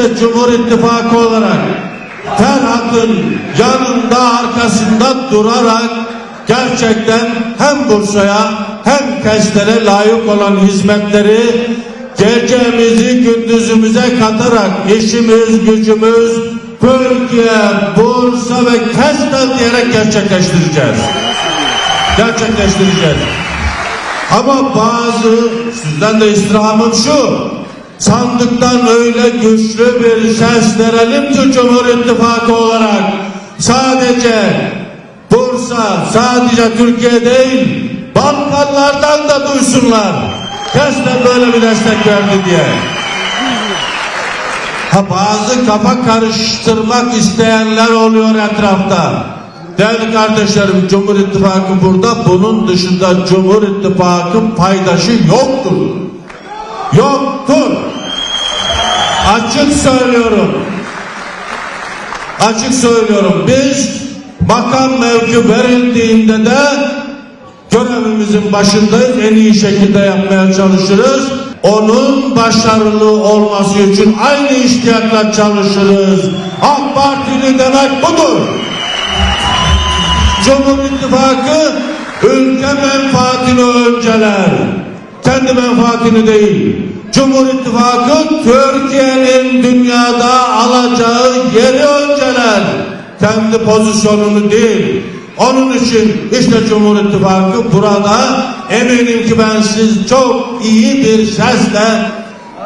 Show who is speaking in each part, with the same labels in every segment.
Speaker 1: İşte Cumhur İttifakı olarak Ferhat'ın yanında arkasında durarak gerçekten hem Bursa'ya hem Kestel'e layık olan hizmetleri gecemizi gündüzümüze katarak işimiz, gücümüz, Türkiye, Bursa ve Kestel diyerek gerçekleştireceğiz. Gerçekleştireceğiz. Ama bazı sizden de istirhamım şu. Sandıktan öyle güçlü bir ses verelim ki Cumhur İttifakı olarak sadece Bursa, sadece Türkiye değil Balkanlardan da duysunlar. Kestel böyle bir destek verdi diye. Ha bazı kafa karıştırmak isteyenler oluyor etrafta. Değerli kardeşlerim Cumhur İttifakı burada bunun dışında Cumhur İttifakı'nın paydaşı yoktur. Yoktur. Açık söylüyorum. Açık söylüyorum. Biz makam mevki verildiğinde de görevimizin başındayız. En iyi şekilde yapmaya çalışırız. Onun başarılı olması için aynı iştiyakla çalışırız. AK Partili demek budur. Cumhur İttifakı ülke menfaatini önceler. Kendi menfaatini değil. Cumhur İttifakı Türkiye'nin dünyada alacağı yeri önceler. Kendi pozisyonunu değil. Onun için işte Cumhur İttifakı burada eminim ki ben siz çok iyi bir sesle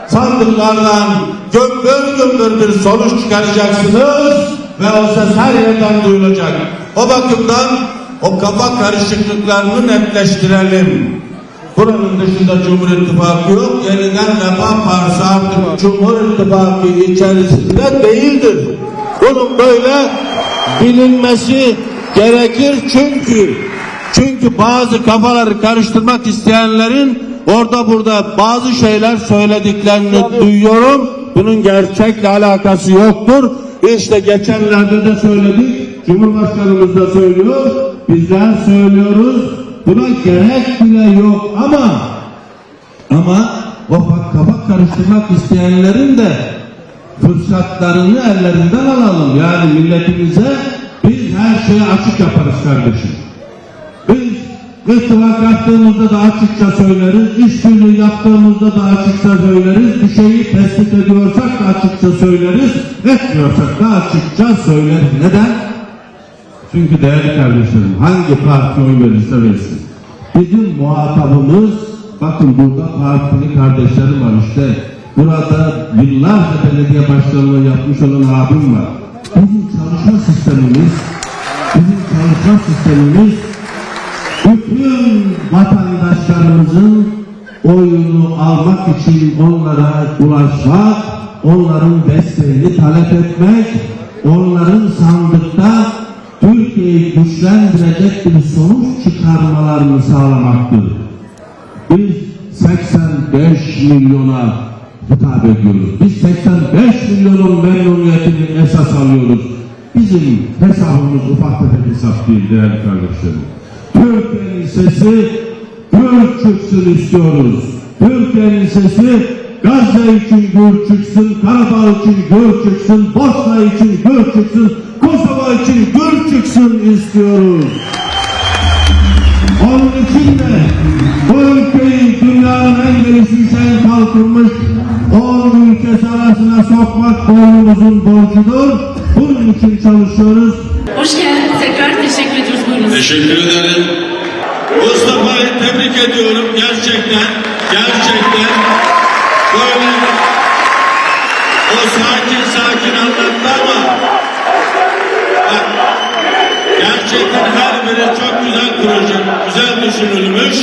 Speaker 1: sandıklardan gümbür gümbür bir sonuç çıkaracaksınız ve o ses her yerden duyulacak. O bakımdan o kafa karışıklıklarını netleştirelim. Buranın dışında Cumhur İttifakı yok. Yeniden Refah Partisi artık Cumhur İttifakı içerisinde değildir. Bunun böyle bilinmesi gerekir çünkü çünkü bazı kafaları karıştırmak isteyenlerin orada burada bazı şeyler söylediklerini duyuyorum. Bunun gerçekle alakası yoktur. İşte geçenlerde de söyledik. Cumhurbaşkanımız da söylüyor. Bizler söylüyoruz. Buna gerek bile yok ama ama o kafa karıştırmak isteyenlerin de fırsatlarını ellerinden alalım. Yani milletimize biz her şeyi açık yaparız kardeşim. Biz ittifak yaptığımızda da açıkça söyleriz, işbirliği yaptığımızda da açıkça söyleriz, bir şeyi tespit ediyorsak da açıkça söyleriz, etmiyorsak da açıkça söyleriz. Neden? Çünkü değerli kardeşlerim hangi parti oy verirse versin. Bizim muhatabımız bakın burada partili kardeşlerim var işte. Burada yıllarca belediye başkanlığı yapmış olan abim var. Bizim çalışma sistemimiz bizim çalışma sistemimiz bütün vatandaşlarımızın oyunu almak için onlara ulaşmak, onların desteğini talep etmek, onların sandıkta Türkiye'yi güçlendirecek bir sonuç çıkarmalarını sağlamaktır. Biz 85 milyona hitap ediyoruz. Biz 85 milyonun memnuniyetini esas alıyoruz. Bizim hesabımız ufak tefek hesap değil değerli kardeşlerim. Türkiye'nin sesi gür çıksın istiyoruz. Türkiye'nin sesi Gazze için gür çıksın, Karabağ için gür çıksın, Bosna için gür çıksın, Kosova için gür çıksın istiyoruz. Onun için de bu ülkeyi dünyanın en gelişmişen kalkınmış 10 ülkesi arasına sokmak boynumuzun borcudur. Bunun için çalışıyoruz.
Speaker 2: Hoş geldin. Tekrar teşekkür ediyoruz. Buyurunuz.
Speaker 3: Teşekkür ederim.
Speaker 1: Mustafa'yı tebrik ediyorum gerçekten. Gerçekten böyle o sakin sakin anlattı ama bak, gerçekten her biri çok güzel proje, güzel düşünülmüş.